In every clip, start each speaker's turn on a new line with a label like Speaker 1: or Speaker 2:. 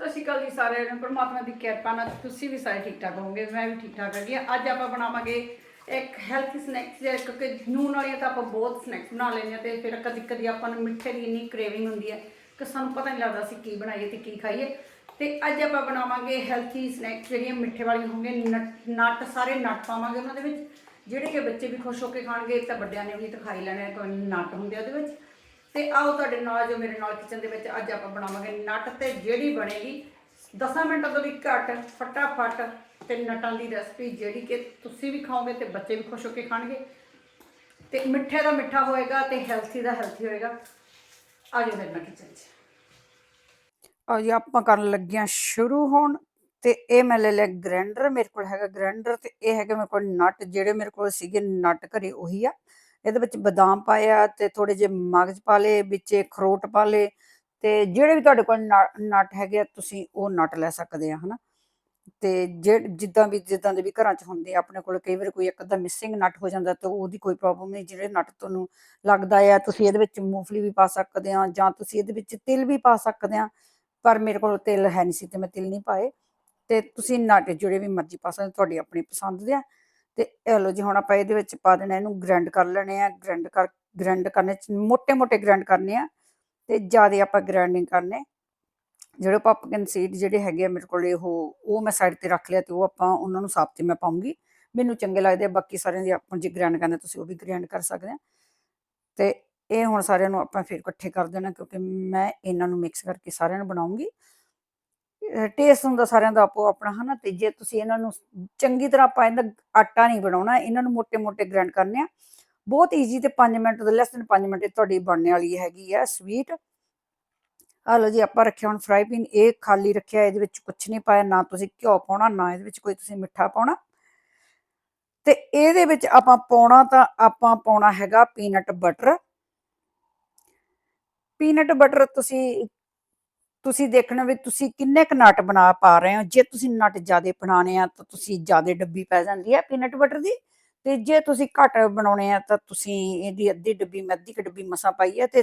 Speaker 1: ਸਤਿ ਸ਼੍ਰੀ ਅਕਾਲ ਜੀ ਸਾਰਿਆਂ ਨੂੰ, ਪਰਮਾਤਮਾ ਦੀ ਕਿਰਪਾ ਨਾਲ ਤੁਸੀਂ ਵੀ ਸਾਰੇ ਠੀਕ ਠਾਕ ਹੋਵੋਗੇ, ਮੈਂ ਵੀ ਠੀਕ ਠਾਕ ਹੈਗੀ ਹਾਂ। ਅੱਜ ਆਪਾਂ ਬਣਾਵਾਂਗੇ ਇੱਕ ਹੈਲਥੀ ਸਨੈਕਸ ਜਿਹਾ ਕਿਉਂਕਿ ਨੂਨ ਵਾਲੀਆਂ ਤਾਂ ਆਪਾਂ ਬਹੁਤ ਸਨੈਕਸ ਬਣਾ ਲੈਂਦੇ ਹਾਂ ਤੇ ਫਿਰ ਕਦੀ ਕਦੀ ਆਪਾਂ ਨੂੰ ਮਿੱਠੇ ਦੀ ਇੰਨੀ ਕ੍ਰੇਵਿੰਗ ਹੁੰਦੀ ਹੈ ਕਿ ਸਾਨੂੰ ਪਤਾ ਨਹੀਂ ਲੱਗਦਾ ਅਸੀਂ ਕੀ ਬਣਾਈਏ ਤੇ ਕੀ ਖਾਈਏ। ਤੇ ਅੱਜ ਆਪਾਂ ਬਣਾਵਾਂਗੇ ਹੈਲਥੀ ਸਨੈਕਸ ਜਿਹੜੀਆਂ ਮਿੱਠੇ ਵਾਲੀਆਂ ਹੋਣਗੀਆਂ, ਨਟ ਨਟ, ਸਾਰੇ ਨਟ ਪਾਵਾਂਗੇ ਉਹਨਾਂ ਦੇ ਵਿੱਚ। ਜਿਹੜੇ ਕਿ ਬੱਚੇ ਵੀ ਖੁਸ਼ ਹੋ ਕੇ ਖਾਣਗੇ ਤਾਂ ਵੱਡਿਆਂ ਨੇ ਵੀ ਤਾਂ ਖਾਈ ਲੈਣੇ ਕੋਈ ਨਟ ਹੁੰਦੇ ਆ ਉਹਦੇ ਵਿੱਚ। ਤੇ ਆਓ ਤੁਹਾਡੇ ਨਾਲ ਜੋ ਮੇਰੇ ਨਾਲ ਕਿਚਨ ਦੇ ਵਿੱਚ ਅੱਜ ਆਪਾਂ ਬਣਾਵਾਂਗੇ ਨਟ ਤੇ ਜਿਹੜੀ ਬਣੇਗੀ। 10 ਮਿੰਟਾਂ ਤੋਂ ਵੀ ਘੱਟ, ਫਟਾਫਟ ਤੇ ਨਟਾਂ ਦੀ ਰੈਸਪੀ ਜਿਹੜੀ ਕਿ ਤੁਸੀਂ ਵੀ ਖਾਓਗੇ ਤੇ ਬੱਚੇ ਵੀ ਖੁਸ਼ ਹੋ ਕੇ ਖਾਣਗੇ। ਤੇ ਮਿੱਠੇ ਦਾ ਮਿੱਠਾ ਹੋਏਗਾ ਤੇ ਹੈਲਥੀ ਦਾ ਹੈਲਥੀ ਹੋਏਗਾ। ਆਜੋ ਮੇਰੇ ਨਾਲ ਕਿਚਨ 'ਚ।
Speaker 2: ਆ ਜੀ, ਆਪਾਂ ਕਰਨ ਲੱਗਿਆ ਸ਼ੁਰੂ ਹੋਣ ਤੇ ਇਹ ਮੈਂ ਲੈ ਲਿਆ ਗ੍ਰੈਂਡਰ ਮੇਰੇ ਕੋਲ ਹੈਗਾ ਗ੍ਰੈਂਡਰ ਤੇ ਇਹ ਹੈਗਾ ਮੇਰੇ ਕੋਲ ਨਟ, ਜਿਹੜੇ ਮੇਰੇ ਕੋਲ ਸੀਗੇ ਨਟ ਘਰੇ ਉਹੀ ਆ। ਇਹਦੇ ਵਿੱਚ ਬਦਾਮ ਪਾਇਆ ਤੇ ਥੋੜੇ ਜਿਹੇ ਮਗਜ ਪਾ ਲਏ, ਵਿੱਚ ਖਰੋਟ ਪਾ ਲਏ ਤੇ ਜਿਹੜੇ ਵੀ ਤੁਹਾਡੇ ਕੋਲ ਨਟ ਹੈਗੇ ਆ, ਤੁਸੀਂ ਉਹ ਨਟ ਲੈ ਸਕਦੇ ਆ, ਹਨਾ? ਤੇ ਜਿੱਦਾਂ ਵੀ, ਜਿੱਦਾਂ ਦੇ ਵੀ ਘਰਾਂ 'ਚ ਹੁੰਦੇ ਆ, ਆਪਣੇ ਕੋਲ ਕਈ ਵਾਰ ਕੋਈ ਇੱਕ ਅੱਧਾ ਮਿਸਿੰਗ ਨਟ ਹੋ ਜਾਂਦਾ ਤਾਂ ਉਹਦੀ ਕੋਈ ਪ੍ਰੋਬਲਮ ਨਹੀਂ, ਜਿਹੜੇ ਨਟ ਤੁਹਾਨੂੰ ਲੱਗਦਾ ਆ, ਤੁਸੀਂ ਇਹਦੇ ਵਿੱਚ ਮੂੰਗਫਲੀ ਵੀ ਪਾ ਸਕਦੇ ਆ ਜਾਂ ਤੁਸੀਂ ਇਹਦੇ ਵਿੱਚ ਤਿਲ ਵੀ ਪਾ ਸਕਦੇ ਆ, ਪਰ ਮੇਰੇ ਕੋਲ ਤਿਲ ਹੈ ਨਹੀਂ ਸੀ ਤੇ ਮੈਂ ਤਿਲ ਨਹੀਂ ਪਾਏ। ਤੇ ਤੁਸੀਂ ਨਟ ਜਿਹੜੇ ਵੀ ਮਰਜ਼ੀ ਪਾ ਸਕਦੇ, ਤੁਹਾਡੀ ਆਪਣੀ ਪਸੰਦ ਦੇ ਆ। ਤੇ ਇਹ ਲੋ ਜੀ, ਹੁਣ ਆਪਾਂ ਇਹਦੇ ਵਿੱਚ ਪਾ ਦੇਣਾ ਇਹਨੂੰ ਗ੍ਰੈਂਡ ਕਰ ਲੈਣੇ ਆ ਗ੍ਰੈਂਡ ਕਰ ਗ੍ਰੈਂਡ ਕਰਨੇ ਮੋٹے-ਮੋٹے ਗ੍ਰੈਂਡ ਕਰਨੇ ਆ ਤੇ ਜ਼ਿਆਦਾ ਆਪਾਂ ਗ੍ਰੈਂਡ ਨਹੀਂ ਕਰਨੇ। ਜਿਹੜੇ ਪਪਕਿਨ ਸੀਡ ਜਿਹੜੇ ਹੈਗੇ ਆ ਮੇਰੇ ਕੋਲ ਉਹ ਉਹ ਮੈਂ ਸਾਈਡ ਤੇ ਰੱਖ ਲਿਆ ਤੇ ਉਹ ਆਪਾਂ ਉਹਨਾਂ ਨੂੰ ਸਾਫ਼ ਤੇ ਮੈਂ ਪਾਉਂਗੀ। ਮੈਨੂੰ ਚੰਗੇ ਲੱਗਦੇ ਆ, ਬਾਕੀ ਸਾਰਿਆਂ ਦੀ ਆਪਾਂ ਜੇ ਗ੍ਰੈਂਡ ਕਰਨਾ ਤੁਸੀਂ ਉਹ ਵੀ ਗ੍ਰੈਂਡ ਕਰ ਸਕਦੇ ਆ। ਤੇ ਇਹ ਹੁਣ ਸਾਰਿਆਂ ਨੂੰ ਆਪਾਂ ਫਿਰ ਇਕੱਠੇ ਕਰ ਦੇਣਾ ਕਿਉਂਕਿ ਮੈਂ ਇਹਨਾਂ ਨੂੰ ਮਿਕਸ ਕਰਕੇ ਸਾਰਿਆਂ ਨੂੰ ਬਣਾਉਂਗੀ। ਟੇਸਟ ਹੁੰਦਾ ਸਾਰਿਆਂ ਦਾ ਆਪੋ ਆਪਣਾ, ਹਨਾ? ਤੇ ਜੇ ਤੁਸੀਂ ਇਹਨਾਂ ਨੂੰ ਚੰਗੀ ਤਰ੍ਹਾਂ ਆਪਾਂ ਇਹਦਾ ਆਟਾ ਨਹੀਂ ਬਣਾਉਣਾ, ਇਹਨਾਂ ਨੂੰ ਮੋٹے-ਮੋٹے ਗ੍ਰਾਈਂਡ ਕਰਨੇ ਆ। ਬਹੁਤ ਈਜ਼ੀ ਤੇ 5 ਮਿੰਟ ਤੋਂ ਲੈਸ ਦਨ 5 ਮਿੰਟ ਇਹ ਤੁਹਾਡੀ ਬਣਨੇ ਵਾਲੀ ਹੈਗੀ ਆ ਸਵੀਟ ਆ ਲਓ ਜੀ, ਆਪਾਂ ਰੱਖਿਆ ਹੁਣ ਫਰਾਈ ਪੈਨ ਇਹ ਖਾਲੀ ਰੱਖਿਆ, ਇਹਦੇ ਵਿੱਚ ਕੁਝ ਨਹੀਂ ਪਾਇਆ, ਨਾ ਤੁਸੀਂ ਘਿਓ ਪਾਉਣਾ, ਨਾ ਇਹਦੇ ਵਿੱਚ ਕੋਈ ਤੁਸੀਂ ਮਿੱਠਾ ਪਾਉਣਾ। ਤੇ ਇਹਦੇ ਵਿੱਚ ਆਪਾਂ ਪਾਉਣਾ ਤਾਂ ਆਪਾਂ ਪਾਉਣਾ ਹੈਗਾ ਪੀਨਟ ਬਟਰ ਪੀਨਟ ਬਟਰ ਤੁਸੀਂ ਤੁਸੀਂ ਦੇਖਣਾ ਵੀ ਤੁਸੀਂ ਕਿੰਨੇ ਕ ਨਟ ਬਣਾ ਪਾ ਰਹੇ ਹੋ। ਜੇ ਤੁਸੀਂ ਨਟ ਜਿਆਦੇ ਬਣਾਣੇ ਆ ਤਾਂ ਤੁਸੀਂ ਜ਼ਿਆਦਾ ਡੱਬੀ ਪੈ ਜਾਂਦੀ ਹੈ ਪੀਨਟ ਬਟਰ ਦੀ। ਤੇ ਜੇ ਤੁਸੀਂ ਘੱਟ ਬਣਾਉਣੇ ਆ ਤਾਂ ਤੁਸੀਂ ਇਹਦੀ ਅੱਧੀ ਡੱਬੀ ਮੈਂ ਅੱਧੀ ਡੱਬੀ ਮਸਾਂ ਪਾਈ ਹੈ ਤੇ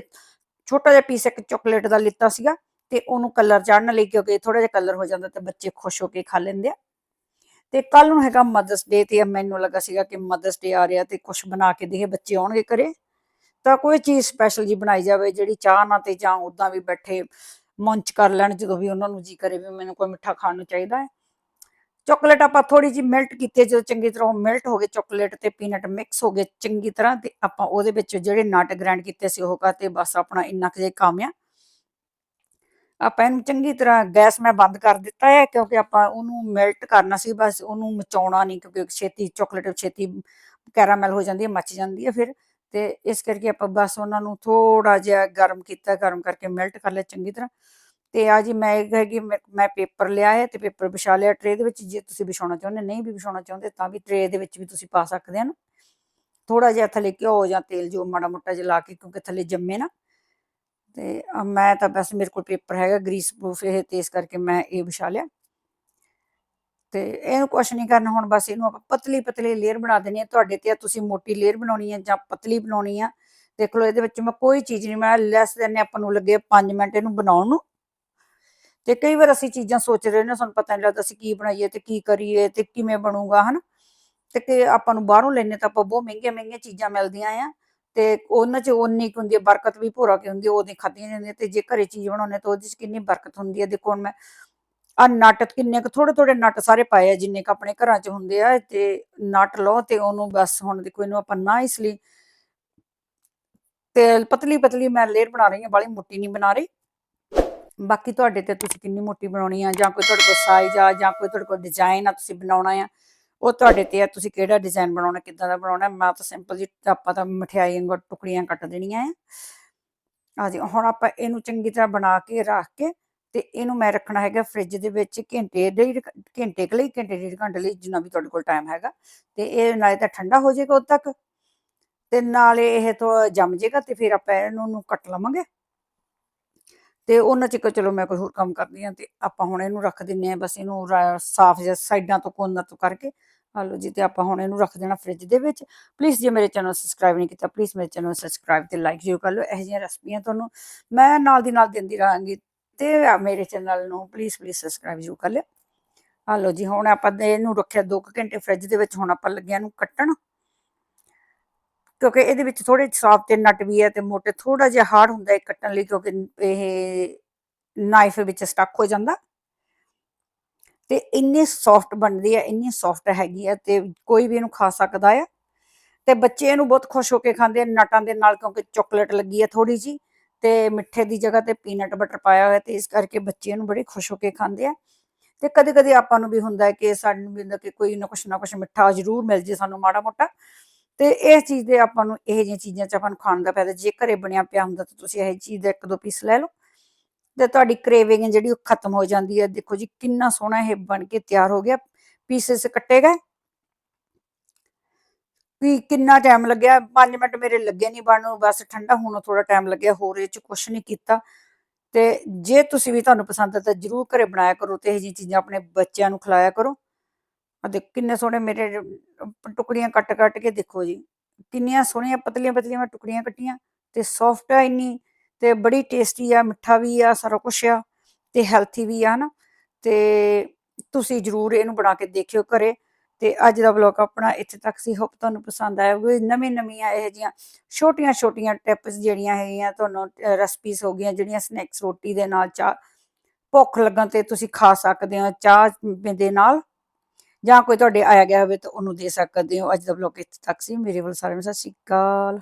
Speaker 2: ਛੋਟਾ ਜਿਹਾ ਪੀਸ ਇੱਕ ਚਾਕਲੇਟ ਦਾ ਲਿੱਤਾ ਸੀਗਾ ਤੇ ਉਹਨੂੰ ਕਲਰ ਚੜਨ ਲਈ ਕਿਉਂਕਿ ਥੋੜਾ ਜਿਹਾ ਕਲਰ ਹੋ ਜਾਂਦਾ ਤੇ ਬੱਚੇ ਖੁਸ਼ ਹੋ ਕੇ ਖਾ ਲੈਂਦੇ ਆ। ਤੇ ਕੱਲ ਨੂੰ ਹੈਗਾ ਮਦਰਸ ਡੇ ਤੇ ਮੈਨੂੰ ਲੱਗਾ ਸੀਗਾ ਕਿ ਮਦਰਸ ਡੇ ਆ ਰਿਹਾ ਤੇ ਕੁਝ ਬਣਾ ਕੇ ਦੇਈਏ ਬੱਚੇ ਆਉਣਗੇ ਘਰੇ। ਤਾਂ ਕੋਈ ਚੀਜ਼ ਸਪੈਸ਼ਲ ਜੀ ਬਣਾਈ ਜਾਵੇ, ਜਿਹੜੀ ਚਾਹ ਨਾਲ ਤੇ ਜਾਂ ਉਦਾਂ ਵੀ ਬੈਠੇ ਮੰਚ ਕਰ ਲੈਣ ਜਦੋਂ ਵੀ ਉਹਨਾਂ ਨੂੰ ਜੀ ਕਰੇ ਵੀ ਮੈਨੂੰ ਕੋਈ ਮਿੱਠਾ ਖਾਣ ਨੂੰ ਚਾਹੀਦਾ ਹੈ। ਚਾਕਲੇਟ ਆਪਾਂ ਥੋੜੀ ਜੀ ਮੈਲਟ ਕੀਤੇ, ਜਦੋਂ ਚੰਗੀ ਤਰ੍ਹਾਂ ਉਹ ਮੈਲਟ ਹੋ ਗਏ, ਚਾਕਲੇਟ ਤੇ ਪੀਨਟ ਮਿਕਸ ਹੋ ਗਏ ਚੰਗੀ ਤਰ੍ਹਾਂ ਤੇ ਆਪਾਂ ਉਹਦੇ ਵਿੱਚ ਜਿਹੜੇ ਨਟ ਗ੍ਰਾਈਂਡ ਕੀਤੇ ਸੀ ਉਹ ਕਰਤੇ ਬਸ ਆਪਣਾ ਇੰਨਾ ਕੁ ਜਿਹਾ ਕੰਮ ਆ। ਆਪਾਂ ਇਹਨੂੰ ਚੰਗੀ ਤਰ੍ਹਾਂ ਗੈਸ ਮੈਂ ਬੰਦ ਕਰ ਦਿੱਤਾ ਹੈ ਕਿਉਂਕਿ ਆਪਾਂ ਉਹਨੂੰ ਮੈਲਟ ਕਰਨਾ ਸੀ, ਬਸ ਉਹਨੂੰ ਮਚਾਉਣਾ ਨਹੀਂ ਕਿਉਂਕਿ ਛੇਤੀ ਚਾਕਲੇਟ ਛੇਤੀ ਕੈਰਾਮਲ ਹੋ ਜਾਂਦੀ ਹੈ, ਮੱਚ ਜਾਂਦੀ ਹੈ ਫਿਰ। ਤੇ ਇਸ ਕਰਕੇ ਆਪਾਂ ਬਸ ਉਹਨਾਂ ਨੂੰ ਥੋੜਾ ਜਿਹਾ ਗਰਮ ਕੀਤਾ, ਗਰਮ ਕਰਕੇ ਮੈਲਟ ਕਰ ਲਿਆ ਚੰਗੀ ਤਰ੍ਹਾਂ। ਤੇ ਆ ਜੀ ਮੈਂ ਇਹ ਹੈਗੀ ਮੈਂ ਮੈਂ ਪੇਪਰ ਲਿਆ ਹੈ ਤੇ ਪੇਪਰ ਵਿਛਾ ਲਿਆ ਟਰੇ ਦੇ ਵਿੱਚ, ਜੇ ਤੁਸੀਂ ਵਿਛਾਉਣਾ ਚਾਹੁੰਦੇ, ਨਹੀਂ ਵੀ ਵਿਛਾਉਣਾ ਚਾਹੁੰਦੇ ਤਾਂ ਵੀ ਟਰੇ ਦੇ ਵਿੱਚ ਵੀ ਤੁਸੀਂ ਪਾ ਸਕਦੇ ਹੋ ਥੋੜਾ ਜਿਹਾ ਥੱਲੇ ਘਿਓ ਜਾਂ ਤੇਲ ਜੋ ਮਾੜਾ ਮੋਟਾ ਜਿਹਾ ਲਾ ਕੇ ਕਿਉਂਕਿ ਥੱਲੇ ਜੰਮੇ ਨਾ। ਤੇ ਮੈਂ ਤਾਂ ਬਸ ਮੇਰੇ ਕੋਲ ਪੇਪਰ ਹੈਗਾ ਗਰੀਸ ਪ੍ਰੂਫ ਇਹ, ਤੇ ਇਸ ਕਰਕੇ ਮੈਂ ਇਹ ਵਿਛਾ ਲਿਆ। ਤੇ ਇਹਨੂੰ ਕੁਛ ਨਹੀਂ ਕਰਨਾ, ਹੁਣ ਬਸ ਇਹਨੂੰ ਆਪਾਂ ਪਤਲੀ ਪਤਲੀ ਲੇਅਰ ਬਣਾ ਦੇਣੀ ਹੈ ਤੁਹਾਡੇ ਤੇ ਤੁਸੀਂ ਮੋਟੀ ਲੇਅਰ ਬਣਾਉਣੀ ਹੈ ਜਾਂ ਪਤਲੀ ਬਣਾਉਣੀ ਆ। ਦੇਖ ਲਓ, ਇਹਦੇ ਵਿੱਚ ਮੈਂ ਕੋਈ ਚੀਜ਼ ਨਹੀਂ ਮੈਂ ਲੈਸ ਦੇਣੇ ਆਪਾਂ ਨੂੰ ਲੱਗੇ 5 ਮਿੰਟ ਇਹਨੂੰ ਬਣਾਉਣ ਨੂੰ। ਤੇ ਕਈ ਵਾਰ ਅਸੀਂ ਚੀਜ਼ਾਂ ਸੋਚ ਰਹੇ ਨੇ ਸਾਨੂੰ ਪਤਾ ਨਹੀਂ ਲੱਗਦਾ ਅਸੀਂ ਕੀ ਬਣਾਈਏ ਤੇ ਕੀ ਕਰੀਏ ਤੇ ਕਿਵੇਂ ਬਣੂਗਾ, ਹਨਾ? ਤੇ ਕਿ ਆਪਾਂ ਨੂੰ ਬਾਹਰੋਂ ਲੈਣੇ ਤਾਂ ਆਪਾਂ ਬਹੁਤ ਮਹਿੰਗੀਆਂ ਮਹਿੰਗੀਆਂ ਚੀਜ਼ਾਂ ਮਿਲਦੀਆਂ ਆ। ਤੇ ਉਹਨਾਂ 'ਚ ਉਨੀ ਕੁ ਹੁੰਦੀ ਹੈ ਬਰਕਤ ਵੀ ਭੋਰਾ ਕੇ ਹੁੰਦੀ ਹੈ ਖਾਦੀਆਂ ਜਾਂਦੀਆਂ। ਤੇ ਜੇ ਘਰੇ ਚੀਜ਼ ਬਣਾਉਣੇ ਤਾਂ ਉਹਦੇ 'ਚ ਕਿੰਨੀ ਬਰਕਤ ਹੁੰਦੀ ਹੈ ਦੇਖੋ, ਹੁਣ ਮੈਂ ਆ ਨਟ ਕਿੰਨੇ ਕੁ ਥੋੜੇ ਥੋੜੇ ਨਟ ਸਾਰੇ ਪਾਏ ਆ, ਜਿੰਨੇ ਕ ਆਪਣੇ ਘਰਾਂ 'ਚ ਹੁੰਦੇ ਆ, ਤੇ ਨਟ ਲਓ ਤੇ ਉਹਨੂੰ ਬਸ ਹੁਣ ਦੇਖੋ ਇਹਨੂੰ ਆਪਾਂ ਨਾ ਇਸ ਲਈ। ਤੇ ਪਤਲੀ ਪਤਲੀ ਮੈਂ ਲੇਅਰ ਬਣਾ ਰਹੀ ਹਾਂ ਬਾਲੀ ਮੋਟੀ ਨਹੀਂ ਬਣਾ ਰਹੀ। ਬਾਕੀ ਤੁਹਾਡੇ ਤੇ ਤੁਸੀਂ ਕਿੰਨੀ ਮੋਟੀ ਬਣਾਉਣੀ ਆ, ਜਾਂ ਕੋਈ ਤੁਹਾਡੇ ਕੋਲ ਸਾਈਜ਼ ਆ, ਜਾਂ ਕੋਈ ਤੁਹਾਡੇ ਕੋਲ ਡਿਜ਼ਾਈਨ ਆ ਤੁਸੀਂ ਬਣਾਉਣਾ ਆ, ਉਹ ਤੁਹਾਡੇ ਤੇ ਆ, ਤੁਸੀਂ ਕਿਹੜਾ ਡਿਜ਼ਾਈਨ ਬਣਾਉਣਾ, ਕਿੱਦਾਂ ਦਾ ਬਣਾਉਣਾ, ਮੈਂ ਤਾਂ ਸਿੰਪਲ ਜੀ ਆਪਾਂ ਤਾਂ ਮਠਿਆਈ ਵਾਂਗੂ ਟੁਕੜੀਆਂ ਕੱਟ ਦੇਣੀਆਂ ਆ। ਆ ਜੀ, ਹੁਣ ਆਪਾਂ ਇਹਨੂੰ ਚੰਗੀ ਤਰ੍ਹਾਂ ਬਣਾ ਕੇ, ਰੱਖ ਕੇ ਤੇ ਇਹਨੂੰ ਮੈਂ ਰੱਖਣਾ ਹੈਗਾ ਫ੍ਰਿਜ ਦੇ ਵਿੱਚ ਘੰਟੇ ਡੇਢ ਘੰਟੇ ਲਈ, ਘੰਟੇ ਡੇਢ ਘੰਟੇ ਲਈ ਜਿੰਨਾ ਵੀ ਤੁਹਾਡੇ ਕੋਲ ਟਾਈਮ ਹੈਗਾ। ਤੇ ਇਹ ਨਾਲੇ ਤਾਂ ਠੰਡਾ ਹੋ ਜਾਏਗਾ ਉਦ ਤੱਕ। ਤੇ ਨਾਲੇ ਇਹ ਥੋੜਾ ਜੰਮ ਜਾਏਗਾ ਤੇ ਫਿਰ ਆਪਾਂ ਇਹਨੂੰ ਨੂੰ ਕੱਟ ਲਵਾਂਗੇ। ਤੇ ਉਹਨਾਂ ਚ ਚਲੋ ਮੈਂ ਕੋਈ ਹੋਰ ਕੰਮ ਕਰਦੀ ਆ ਤੇ ਆਪਾਂ ਹੁਣ ਇਹਨੂੰ ਰੱਖ ਦਿੰਨੇ ਆ ਬਸ ਇਹਨੂੰ ਸਾਫ਼ ਜਿਹਾ ਸਾਈਡਾਂ ਤੋਂ ਕੋਨਰ ਤੋਂ ਕਰਕੇ। ਆ ਲਓ ਜੀ, ਤੇ ਆਪਾਂ ਹੁਣ ਇਹਨੂੰ ਰੱਖ ਦੇਣਾ ਫ੍ਰਿਜ ਦੇ ਵਿੱਚ। ਪਲੀਜ਼ ਜੇ ਮੇਰੇ ਚੈਨਲ ਸਬਸਕ੍ਰਾਈਬ ਨਹੀਂ ਕੀਤਾ ਪਲੀਜ਼ ਮੇਰੇ ਚੈਨਲ ਸਬਸਕ੍ਰਾਈਬ ਤੇ ਲਾਈਕ ਜ਼ਰੂਰ ਕਰ ਲਓ। ਇਹੋ ਜਿਹੀਆਂ ਰੈਸਪੀਆਂ ਤੁਹਾਨੂੰ ਮੈਂ ਨਾਲ ਦੀ ਨਾਲ ਦਿੰਦੀ ਰਹਾਂਗੀ। ਤੇ ਆ ਮੇਰੇ ਚੈਨਲ ਨੂੰ ਪਲੀਜ਼ ਪਲੀਜ਼ ਸਬਸਕ੍ਰਾਈਬ ਜ਼ਰੂਰ ਕਰ ਲਿਓ। ਆ ਲਓ ਜੀ, ਹੁਣ ਆਪਾਂ ਇਹਨੂੰ ਰੱਖਿਆ 2 ਘੰਟੇ ਫ੍ਰਿਜ ਦੇ ਵਿੱਚ, ਹੁਣ ਆਪਾਂ ਲੱਗਿਆ ਨੂੰ ਕੱਟਣ। ਕਿਉਂਕਿ ਇਹਦੇ ਵਿੱਚ ਥੋੜੇ ਸਾਫ਼ ਤੇ ਨਟ ਵੀ ਹੈ ਤੇ ਮੋਟੇ ਥੋੜਾ ਜਿਹਾ ਹਾਰਡ ਹੁੰਦਾ ਹੈ ਕੱਟਣ ਲਈ, ਕਿਉਂਕਿ ਇਹ ਨਾਈਫ ਵਿੱਚ ਸਟਕ ਹੋ ਜਾਂਦਾ। ਤੇ ਇੰਨੀ ਸੌਫਟ ਬਣਦੀ ਹੈ ਇੰਨੀ ਸੌਫਟ ਹੈਗੀ ਹੈ ਤੇ ਕੋਈ ਵੀ ਇਹਨੂੰ ਖਾ ਸਕਦਾ ਹੈ ਤੇ ਬੱਚੇ ਇਹਨੂੰ ਬਹੁਤ ਖੁਸ਼ ਹੋ ਕੇ ਖਾਂਦੇ ਆ ਨਟਾਂ ਦੇ ਨਾਲ, ਕਿਉਂਕਿ ਚਾਕਲੇਟ ਲੱਗੀ ਹੈ ਥੋੜੀ ਜੀ ਤੇ ਮਿੱਠੇ ਦੀ ਜਗ੍ਹਾ ਤੇ ਪੀਨਟ ਬਟਰ ਪਾਇਆ ਹੋਇਆ ਤੇ ਇਸ ਕਰਕੇ ਬੱਚੇ ਨੂੰ ਬੜੇ ਖੁਸ਼ ਹੋ ਕੇ ਖਾਂਦੇ ਆ। ਤੇ ਕਦੇ ਕਦੇ ਆਪਾਂ ਨੂੰ ਵੀ ਹੁੰਦਾ ਹੈ ਕਿ ਸਾਨੂੰ ਵੀ ਹੁੰਦਾ ਕਿ ਕੋਈ ਨਾ ਕੁਛ ਨਾ ਕੁਛ ਮਿੱਠਾ ਜ਼ਰੂਰ ਮਿਲ ਜੇ ਸਾਨੂੰ ਮਾੜਾ ਮੋਟਾ। ਤੇ ਇਸ ਚੀਜ਼ ਦੇ ਆਪਾਂ ਨੂੰ ਇਹ ਜਿਹੀਆਂ ਚੀਜ਼ਾਂ ਚ ਆਪਾਂ ਨੂੰ ਖਾਣ ਦਾ ਫਾਇਦਾ, ਜੇ ਘਰੇ ਬਣਿਆ ਪਿਆ ਹੁੰਦਾ ਤਾਂ ਤੁਸੀਂ ਇਹ ਚੀਜ਼ ਦਾ ਇੱਕ ਦੋ ਪੀਸ ਲੈ ਲਓ। ਤੇ ਤੁਹਾਡੀ ਕ੍ਰੇਵਿੰਗ ਜਿਹੜੀ ਉਹ ਖਤਮ ਹੋ ਜਾਂਦੀ ਹੈ। ਦੇਖੋ ਜੀ ਕਿੰਨਾ ਸੋਹਣਾ ਇਹ ਬਣ ਕੇ ਤਿਆਰ ਹੋ ਗਿਆ। ਪੀਸਸ ਕੱਟੇ ਗਏ। ਵੀ ਕਿੰਨਾ ਟਾਈਮ ਲੱਗਿਆ? 5 ਮਿੰਟ ਮੇਰੇ ਲੱਗੇ ਨਹੀਂ ਬਣਨ ਬਸ ਠੰਡਾ ਹੋਣ ਨੂੰ ਥੋੜਾ ਟਾਈਮ ਲੱਗਿਆ, ਹੋਰ ਇਹ ਚ ਕੁਛ ਨਹੀਂ ਕੀਤਾ। ਤੇ ਜੇ ਤੁਸੀਂ ਵੀ ਤੁਹਾਨੂੰ ਪਸੰਦ ਆ ਤਾਂ ਜਰੂਰ ਘਰੇ ਬਣਾਇਆ ਕਰੋ ਤੇ ਇਹ ਜੀ ਚੀਜ਼ਾਂ ਆਪਣੇ ਬੱਚਿਆਂ ਨੂੰ ਖਿਲਾਇਆ ਕਰੋ। ਆ ਦੇਖ, ਕਿੰਨੇ ਸੋਹਣੇ ਮੇਰੇ ਟੁਕੜੀਆਂ ਕੱਟ ਕੱਟ ਕੇ ਦੇਖੋ ਜੀ। ਕਿੰਨੀਆਂ ਸੋਹਣੀਆਂ ਪਤਲੀਆਂ ਪਤਲੀਆਂ ਮੈਂ ਟੁਕੜੀਆਂ ਕੱਟੀਆਂ ਤੇ ਸੌਫਟ ਆ ਇੰਨੀ ਤੇ ਬੜੀ ਟੇਸਟੀ ਆ, ਮਿੱਠਾ ਵੀ ਆ, ਸਾਰਾ ਕੁਛ ਆ ਤੇ ਹੈਲਥੀ ਵੀ ਆ ਨਾ ਤੇ ਤੁਸੀਂ ਜਰੂਰ ਇਹਨੂੰ ਬਣਾ ਕੇ ਦੇਖਿਓ ਘਰੇ। ਤੇ ਅੱਜ ਦਾ ਵਲੌਗ ਆਪਣਾ ਇੱਥੇ ਤੱਕ ਸੀ। ਹੋਪ ਤੁਹਾਨੂੰ ਪਸੰਦ ਆਇਆ ਹੋਵੇ ਨਵੀਂ ਨਵੀਆਂ ਇਹ ਜੀਆਂ ਛੋਟੀਆਂ ਛੋਟੀਆਂ ਟਿਪਸ ਜਿਹੜੀਆਂ ਹੈਗੀਆਂ ਤੁਹਾਨੂੰ ਰੈਸਪੀਸ ਹੋ ਗਈਆਂ, ਜਿਹੜੀਆਂ ਸਨੈਕਸ ਰੋਟੀ ਦੇ ਨਾਲ ਚਾਹ, ਭੁੱਖ ਲੱਗਣ ਤੇ ਤੁਸੀਂ ਖਾ ਸਕਦੇ ਹੋ ਚਾਹ ਦੇ ਨਾਲ। ਜਾਂ ਕੋਈ ਤੁਹਾਡੇ ਆਇਆ ਗਿਆ ਹੋਵੇ ਤਾਂ ਉਹਨੂੰ ਦੇ ਸਕਦੇ ਹੋ। ਅੱਜ ਦਾ ਵਲੌਗ ਇੱਥੇ ਤੱਕ ਸੀ। ਮੇਰੇ ਵੱਲ ਸਾਰਿਆਂ ਨੂੰ ਸਤਿ ਸ਼੍ਰੀ ਅਕਾਲ।